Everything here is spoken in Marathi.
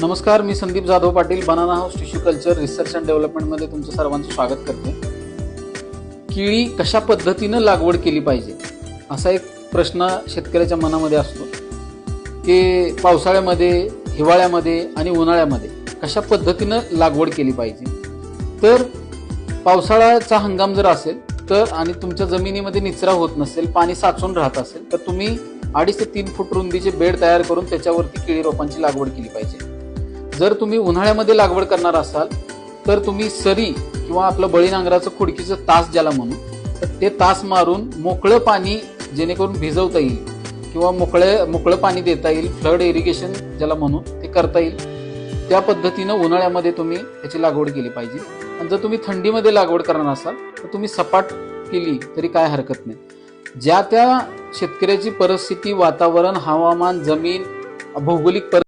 नमस्कार मी Sandeep Jadhav Patil banana house tissue culture research and डेव्हलपमेंटमध्ये तुमचं सर्वांचं स्वागत करते. किळी कशा पद्धतीनं लागवड केली पाहिजे? असा एक प्रश्न शेतकऱ्याच्या मनामध्ये असतो. की पावसाळ्यामध्ये हिवाळ्यामध्ये आणि उन्हाळ्यामध्ये कशा पद्धतीनं लागवड केली पाहिजे? तर पावसाळ्याचा हंगाम जर असेल तर आणि तुमच्या जमिनीमध्ये निचरा होत नसेल पाणी साचून राहत असेल तर तुम्ही अडीच ते तीन फूट रुंदीचे बेड तयार करून त्याच्यावरती केळी रोपांची लागवड केली पाहिजे. जर तुम्ही उन्हाळ्यामध्ये लागवड करणार असाल तर तुम्ही सरी किंवा आपलं बळी नांगराचं खुडकीचं तास ज्याला म्हणू तर ते तास मारून मोकळं पाणी जेणेकरून भिजवता येईल किंवा मोकळे मोकळं पाणी देता येईल फ्लड इरिगेशन ज्याला म्हणू ते करता येईल. त्या पद्धतीनं उन्हाळ्यामध्ये तुम्ही त्याची लागवड केली पाहिजे. आणि जर तुम्ही थंडीमध्ये लागवड करणार असाल तर तुम्ही सपाट केली तरी काय हरकत नाही. ज्या त्या शेतकऱ्याची परिस्थिती वातावरण हवामान जमीन भौगोलिक